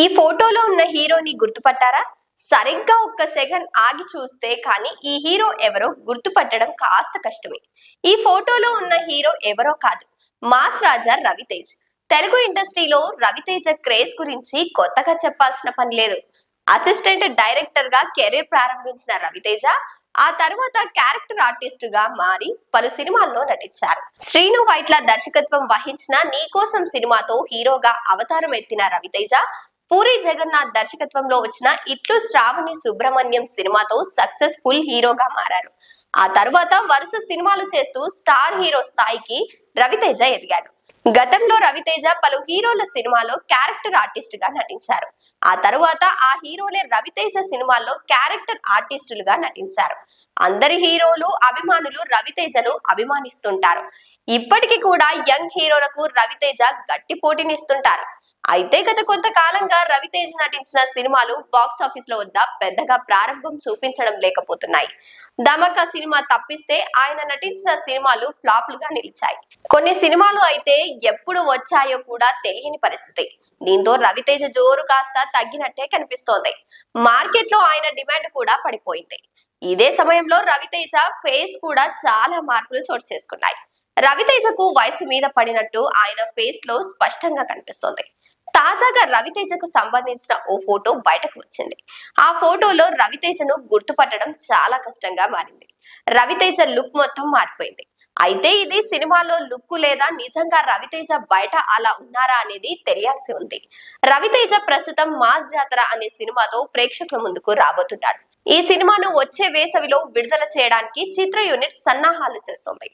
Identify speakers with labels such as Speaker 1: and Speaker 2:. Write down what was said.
Speaker 1: ఈ ఫోటోలో ఉన్న హీరోని గుర్తుపట్టారా? సరిగ్గా ఒక్క సెకండ్ ఆగి చూస్తే కానీ ఈ హీరో ఎవరో గుర్తుపట్టడం కాస్త కష్టమే. ఈ ఫోటోలో ఉన్న హీరో ఎవరో కాదు మాస్ రాజా రవితేజ్. తెలుగు ఇండస్ట్రీలో రవితేజ క్రేజ్ గురించి కొత్తగా చెప్పాల్సిన పని లేదు. అసిస్టెంట్ డైరెక్టర్గా కెరీర్ ప్రారంభించిన రవితేజ ఆ తర్వాత క్యారెక్టర్ ఆర్టిస్ట్గా మారి పలు సినిమాల్లో నటించారు. శ్రీను వైట్ల దర్శకత్వం వహించిన నీకోసం సినిమాతో హీరోగా అవతారం ఎత్తిన రవితేజ పూరి జగన్నాథ్ దర్శకత్వంలో వచ్చిన ఇట్లు శ్రావణి సుబ్రహ్మణ్యం సినిమాతో సక్సెస్ఫుల్ హీరోగా మారారు. ఆ తర్వాత వరుస సినిమాలు చేస్తూ స్టార్ హీరో స్థాయికి రవితేజ ఎదిగాడు. గతంలో రవితేజ పలు హీరోల సినిమాలో క్యారెక్టర్ ఆర్టిస్ట్గా నటించారు. ఆ తరువాత ఆ హీరోలే రవితేజ సినిమాల్లో క్యారెక్టర్ ఆర్టిస్టులుగా నటించారు. అందరి హీరోలు అభిమానులు రవితేజను అభిమానిస్తుంటారు. ఇప్పటికీ కూడా యంగ్ హీరోలకు రవితేజ గట్టి పోటీనిస్తుంటారు. అయితే గత కొంతకాలంగా రవితేజ నటించిన సినిమాలు బాక్స్ ఆఫీస్లో వద్ద పెద్దగా ప్రారంభం చూపించడం లేకపోతున్నాయి. ధమక సినిమా తప్పిస్తే ఆయన నటించిన సినిమాలు ఫ్లాప్లుగా నిలిచాయి. కొన్ని సినిమాలు అయితే ఎప్పుడు వచ్చాయో కూడా తెలియని పరిస్థితి. దీంతో రవితేజ జోరు కాస్త తగ్గినట్టే కనిపిస్తోంది. మార్కెట్లో ఆయన డిమాండ్ కూడా పడిపోయింది. ఇదే సమయంలో రవితేజ ఫేస్ కూడా చాలా మార్పులు చోటు చేసుకున్నాయి. రవితేజకు వయసు మీద పడినట్టు ఆయన ఫేస్లో స్పష్టంగా కనిపిస్తోంది. తాజాగా రవితేజకు సంబంధించిన ఓ ఫోటో బయటకు వచ్చింది. ఆ ఫోటోలో రవితేజను గుర్తుపట్టడం చాలా కష్టంగా మారింది. రవితేజ లుక్ మొత్తం మారిపోయింది. అయితే ఇది సినిమాలో లుక్ లేదా నిజంగా రవితేజ బయట అలా ఉన్నారా అనేది తెలియాల్సి ఉంది. రవితేజ ప్రస్తుతం మాస్ జాతర అనే సినిమాతో ప్రేక్షకుల ముందుకు రాబోతున్నాడు. ఈ సినిమాను వచ్చే వేసవిలో విడుదల చేయడానికి చిత్ర యూనిట్ సన్నాహాలు చేస్తుంది.